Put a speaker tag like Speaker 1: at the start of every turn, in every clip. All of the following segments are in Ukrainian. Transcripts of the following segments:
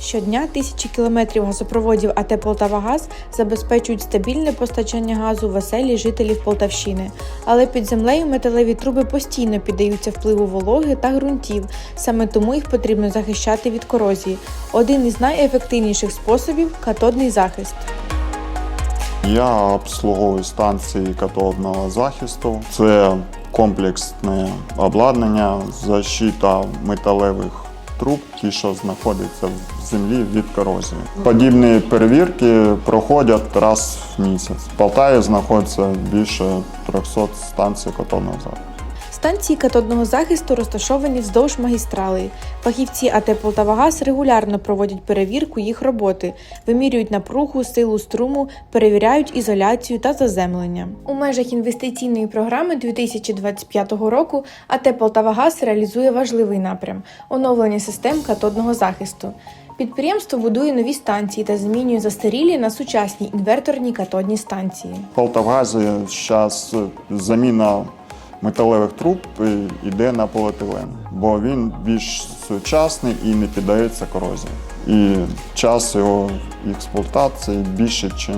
Speaker 1: Щодня тисячі кілометрів газопроводів АТ «Полтавагаз» забезпечують стабільне постачання газу в оселі жителів Полтавщини. Але під землею металеві труби постійно піддаються впливу вологи та ґрунтів. Саме тому їх потрібно захищати від корозії. Один із найефективніших способів катодний захист.
Speaker 2: Я обслуговую станції катодного захисту. Це комплексне обладнання, защита металевих труб, ті, що знаходяться в землі від корозії. Подібні перевірки проходять раз в місяць. В Полтаві знаходиться більше 300 станцій катодного захисту.
Speaker 1: Станції катодного захисту розташовані вздовж магістралей. Фахівці АТ «Полтавагаз» регулярно проводять перевірку їх роботи, вимірюють напругу, силу струму, перевіряють ізоляцію та заземлення. У межах інвестиційної програми 2025 року АТ «Полтавагаз» реалізує важливий напрям оновлення систем катодного захисту. Підприємство будує нові станції та змінює застарілі на сучасні інверторні катодні станції.
Speaker 2: В Полтавгазі зараз заміна металевих труб йде на поліетилен, бо він більш сучасний і не піддається корозії. І час його експлуатації більше, ніж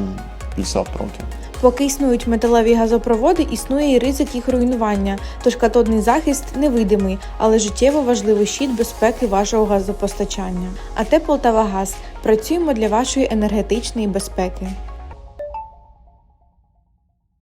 Speaker 2: 50 років.
Speaker 1: Поки існують металеві газопроводи, існує і ризик їх руйнування, тож катодний захист невидимий, але життєво важливий щит безпеки вашого газопостачання. АТ «Полтавагаз» працюємо для вашої енергетичної безпеки.